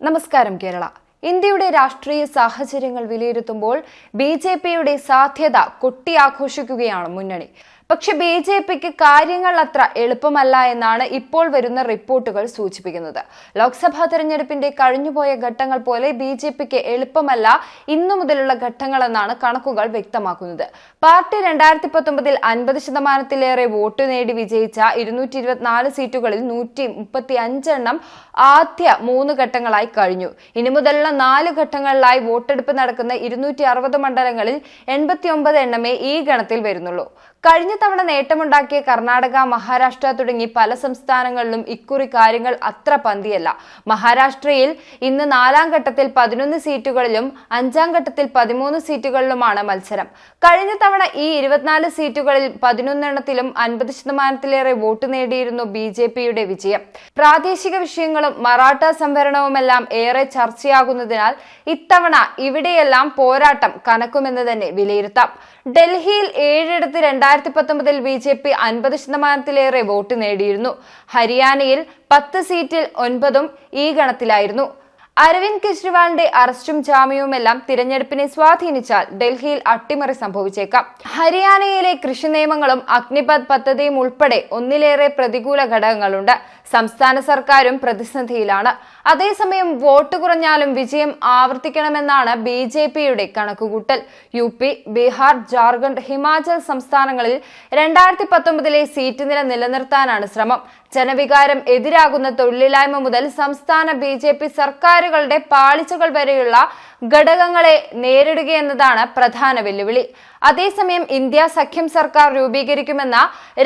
നമസ്കാരം കേരള. ഇന്ത്യയുടെ രാഷ്ട്രീയ സാഹചര്യങ്ങൾ വിലയിരുത്തുമ്പോൾ ബി ജെ പിയുടെ സാധ്യത കൊട്ടിയാഘോഷിക്കുകയാണ് മുന്നണി. പക്ഷെ ബി ജെ പിക്ക് കാര്യങ്ങൾ അത്ര എളുപ്പമല്ല എന്നാണ് ഇപ്പോൾ വരുന്ന റിപ്പോർട്ടുകൾ സൂചിപ്പിക്കുന്നത്. ലോക്സഭാ തെരഞ്ഞെടുപ്പിന്റെ കഴിഞ്ഞുപോയ ഘട്ടങ്ങൾ പോലെ ബി ജെ പിക്ക് എളുപ്പമല്ല ഇന്നു മുതലുള്ള ഘട്ടങ്ങളെന്നാണ് കണക്കുകൾ വ്യക്തമാക്കുന്നത്. പാർട്ടി രണ്ടായിരത്തി പത്തൊമ്പതിൽ അൻപത് ശതമാനത്തിലേറെ വോട്ട് നേടി വിജയിച്ച ഇരുന്നൂറ്റി ഇരുപത്തിനാല് സീറ്റുകളിൽ നൂറ്റി മുപ്പത്തി അഞ്ചെണ്ണം ആദ്യ മൂന്ന് ഘട്ടങ്ങളായി കഴിഞ്ഞു. ഇനി മുതലുള്ള നാല് ഘട്ടങ്ങളിലായി വോട്ടെടുപ്പ് നടക്കുന്ന ഇരുന്നൂറ്റി അറുപത് മണ്ഡലങ്ങളിൽ എൺപത്തി ഒമ്പത് എണ്ണമേ ഈ ഗണത്തിൽ വരുന്നുള്ളൂ. കഴിഞ്ഞ തവണ നേട്ടമുണ്ടാക്കിയ കർണാടക മഹാരാഷ്ട്ര തുടങ്ങി പല സംസ്ഥാനങ്ങളിലും ഇക്കുറി കാര്യങ്ങൾ അത്ര പന്തിയല്ല. മഹാരാഷ്ട്രയിൽ ഇന്ന് നാലാം ഘട്ടത്തിൽ പതിനൊന്ന് സീറ്റുകളിലും അഞ്ചാം ഘട്ടത്തിൽ പതിമൂന്ന് സീറ്റുകളിലുമാണ് മത്സരം. കഴിഞ്ഞ തവണ ഈ ഇരുപത്തിനാല് സീറ്റുകളിൽ പതിനൊന്നെണ്ണത്തിലും അൻപത് ശതമാനത്തിലേറെ വോട്ട് നേടിയിരുന്നു ബി ജെ പിയുടെ വിജയം. പ്രാദേശിക വിഷയങ്ങളും മറാഠ സംവരണവുമെല്ലാം ഏറെ ചർച്ചയാകുന്നതിനാൽ ഇത്തവണ ഇവിടെയെല്ലാം പോരാട്ടം കനക്കുമെന്ന് തന്നെ വിലയിരുത്താം. ഡൽഹിയിൽ ഏഴിടത്ത് രണ്ടായിരത്തി പത്തൊമ്പതിൽ ബി ജെ പി അൻപത് ശതമാനത്തിലേറെ വോട്ട് നേടിയിരുന്നു. ഹരിയാനയിൽ പത്ത് സീറ്റിൽ ഒൻപതും ഈ ഗണത്തിലായിരുന്നു. അരവിന്ദ് കെജ്രിവാളിന്റെ അറസ്റ്റും ജാമ്യവുമെല്ലാം തിരഞ്ഞെടുപ്പിനെ സ്വാധീനിച്ചാൽ ഡൽഹിയിൽ അട്ടിമറി സംഭവിച്ചേക്കാം. ഹരിയാനയിലെ കൃഷി നിയമങ്ങളും അഗ്നിപത് പദ്ധതിയും ഉൾപ്പെടെ ഒന്നിലേറെ പ്രതികൂല ഘടകങ്ങളുണ്ട്. സംസ്ഥാന സർക്കാരും പ്രതിസന്ധിയിലാണ്. അതേസമയം വോട്ട് കുറഞ്ഞാലും വിജയം ആവർത്തിക്കണമെന്നാണ് ബി ജെ പിയുടെ കണക്കുകൂട്ടൽ. യു പി ബീഹാർ ജാർഖണ്ഡ് ഹിമാചൽ സംസ്ഥാനങ്ങളിൽ രണ്ടായിരത്തി പത്തൊമ്പതിലെ സീറ്റ് നില നിലനിർത്താനാണ് ശ്രമം. ജനവികാരം എതിരാകുന്ന തൊഴിലില്ലായ്മ മുതൽ സംസ്ഥാന ബി ജെ പി സർക്കാരുകളുടെ പാളിച്ചകൾ വരെയുള്ള ഘടകങ്ങളെ നേരിടുകയെന്നതാണ് പ്രധാന വെല്ലുവിളി. അതേസമയം ഇന്ത്യ സഖ്യം സർക്കാർ രൂപീകരിക്കുമെന്ന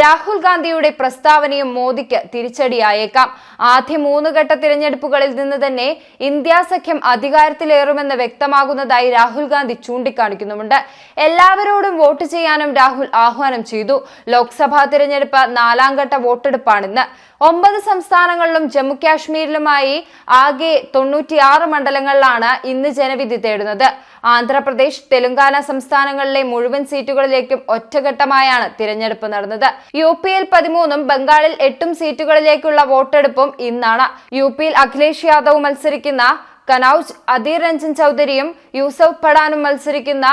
രാഹുൽ ഗാന്ധിയുടെ പ്രസ്താവനയും മോദിക്ക് തിരിച്ചടിയായേക്കാം. ആദ്യ മൂന്ന് ഘട്ട തിരഞ്ഞെടുപ്പുകളിൽ നിന്ന് തന്നെ ഇന്ത്യ സഖ്യം അധികാരത്തിലേറുമെന്ന് വ്യക്തമാകുന്നതായി രാഹുൽ ഗാന്ധി ചൂണ്ടിക്കാണിക്കുന്നുമുണ്ട്. എല്ലാവരോടും വോട്ട് ചെയ്യാനും രാഹുൽ ആഹ്വാനം ചെയ്തു. ലോക്സഭാ തിരഞ്ഞെടുപ്പ് നാലാം ഘട്ട വോട്ടെടുപ്പാണിന്ന്. ഒമ്പത് സംസ്ഥാനങ്ങളിലും ജമ്മു കാശ്മീരിലുമായി ആകെ തൊണ്ണൂറ്റിയാറ് മണ്ഡലങ്ങളിലാണ് ഇന്ന് ജനവിധി തേടുന്നത്. ആന്ധ്രാപ്രദേശ് തെലങ്കാന സംസ്ഥാനങ്ങളിലെ മുഴുവൻ സീറ്റുകളിലേക്കും ഒറ്റഘട്ടമായാണ് തിരഞ്ഞെടുപ്പ് നടന്നത്. യു പിയിൽ പതിമൂന്നും ബംഗാളിൽ എട്ടും സീറ്റുകളിലേക്കുള്ള വോട്ടെടുപ്പും ഇന്നാണ്. യു പിയിൽ അഖിലേഷ് യാദവ് മത്സരിക്കുന്ന കനൌജ് അധീർ രഞ്ജൻ ചൌധരിയും യൂസഫ് പഠാനും മത്സരിക്കുന്ന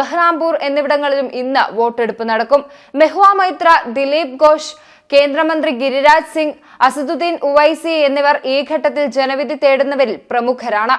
ബഹ്റാംപൂർ എന്നിവിടങ്ങളിലും ഇന്ന് വോട്ടെടുപ്പ് നടക്കും. മെഹ്വാ മൈത്ര ദിലീപ് ഘോഷ് കേന്ദ്രമന്ത്രി ഗിരിരാജ് സിംഗ് അസദുദ്ദീൻ ഉവൈസി എന്നിവർ ഈ ഘട്ടത്തിൽ ജനവിധി തേടുന്നവരിൽ പ്രമുഖരാണ്.